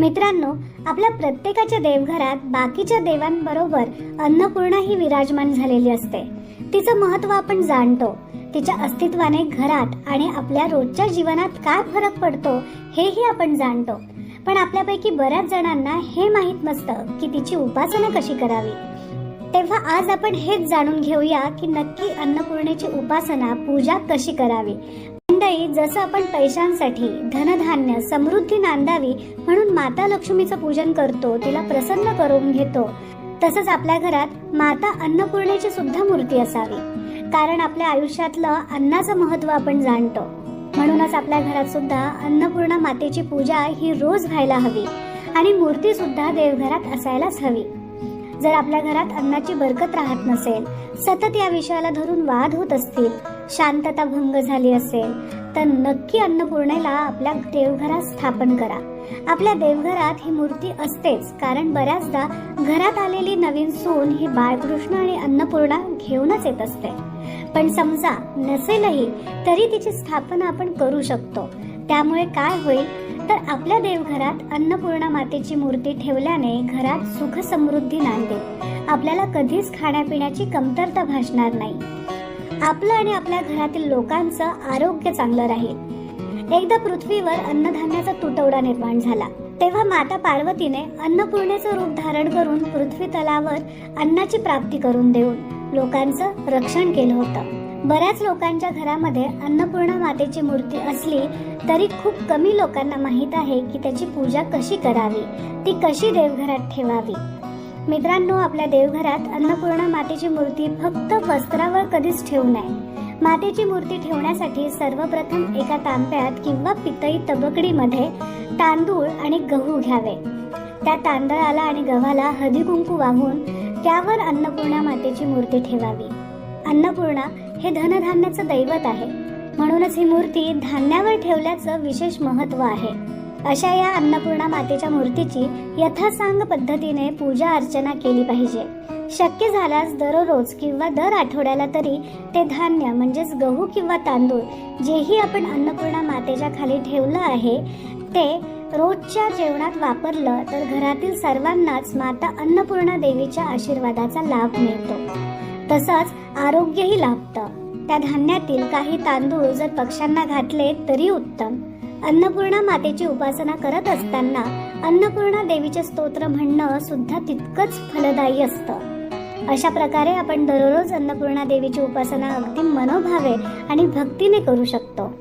मित्रांनो आपल्या प्रत्येकाच्या देवघरात बाकीच्या देवांबरोबर अन्नपूर्णा ही विराजमान झालेली असते. तिचं महत्त्व आपण जाणतो. तिच्या अस्तित्वाने घरात आणि आपल्या रोजच्या जीवनात काय फरक पडतो हेही आपण जाणतो. पण आपल्यापैकी बऱ्याच जणांना हे माहीत नसतं की तिची उपासना कशी करावी. तेव्हा आज आपण हेच जाणून घेऊया की नक्की अन्नपूर्णेची उपासना पूजा कशी करावी? मंडळी जसं आपण पैशांसाठी धनधान्य समृद्धी नांदावी म्हणून माता लक्ष्मीचं पूजन करतो तिला प्रसन्न करून घेतो तसंच आपल्या घरात माता अन्नपूर्णेची सुद्धा मूर्ती असावी. कारण आपल्या आयुष्यातलं अन्नाचं महत्त्व आपण जाणतो. म्हणूनच आपल्या घरात सुद्धा अन्नपूर्णा मातेची पूजा ही रोज व्हायला हवी आणि मूर्ती सुद्धा देवघरात असायलाच हवी. जर आपल्या घरात अन्नाची बरकत राहत नसेल सतत या विषयाला धरून वाद होत असतील शांतता भंग झाली असेल तर नक्की अन्नपूर्णेला आपल्या देवघरात स्थापन करा. आपल्या देवघरात ही मूर्ती असतेच कारण बऱ्याचदा घरात आलेली नवीन सून ही बाळकृष्ण आणि अन्नपूर्णा घेऊनच येत असते. पण समजा नसेलही तरी तिची स्थापना आपण करू शकतो. त्यामुळे काय होईल? तर आपल्या देवघरात अन्नपूर्णा मातेची मूर्ती ठेवल्याने घरात सुख समृद्धी नांदेल आपल्याला कधीच खाण्यापिण्याची कमतरता भासणार नाही. आपलं आणि आपल्या घरातील लोकांचं आरोग्य चांगलं राहील. एकदा पृथ्वीवर अन्नधान्याचा तुटवडा निर्माण झाला. तेव्हा माता पार्वतीने अन्नपूर्णेचं रूप धारण करून पृथ्वी तलावर अन्नाची प्राप्ती करून देऊन लोकांचं रक्षण केलं होतं. बऱ्याच लोकांच्या घरामध्ये अन्नपूर्णा मातेची मूर्ती असली तरी खूप कमी लोकांना माहीत आहे की त्याची पूजा कशी करावी. ती कशी देवघरात ठेवावी? मित्रांनो आपल्या देवघरात अन्नपूर्णा मातेची मूर्ती फक्त वस्त्रावर कधीच ठेवू नये. मातेची मूर्ती ठेवण्यासाठी सर्वप्रथम एका तांब्यात किंवा पितळी तबकडीमध्ये तांदूळ आणि गहू घ्यावे. त्या तांदळाला आणि गव्हाला हळदी कुंकू वाहून त्यावर अन्नपूर्णा मातेची मूर्ती ठेवावी. अन्नपूर्णा हे धनधान्याचं दैवत आहे. म्हणूनच ही मूर्ती धान्यावर ठेवल्याचं विशेष महत्त्व आहे. अशा या अन्नपूर्णा मातेच्या मूर्तीची यथासांग पद्धतीने पूजा अर्चना केली पाहिजे. शक्य झाल्यास दररोज किंवा दर आठवड्याला तरी ते धान्य म्हणजेच गहू किंवा तांदूळ जेही आपण अन्नपूर्णा मातेच्या खाली ठेवलं आहे ते रोजच्या जेवणात वापरलं तर घरातील सर्वांनाच माता अन्नपूर्णा देवीच्या आशीर्वादाचा लाभ मिळतो. तसंच आरोग्यही लाभतं. त्या धान्यातील काही तांदूळ जर पक्ष्यांना घातले तरी उत्तम. अन्नपूर्णा मातेची उपासना करत असताना अन्नपूर्णा देवीचे स्तोत्र म्हणणं सुद्धा तितकंच फलदायी असतं. अशा प्रकारे आपण दररोज अन्नपूर्णा देवीची उपासना अगदी मनोभावे आणि भक्तीने करू शकतो.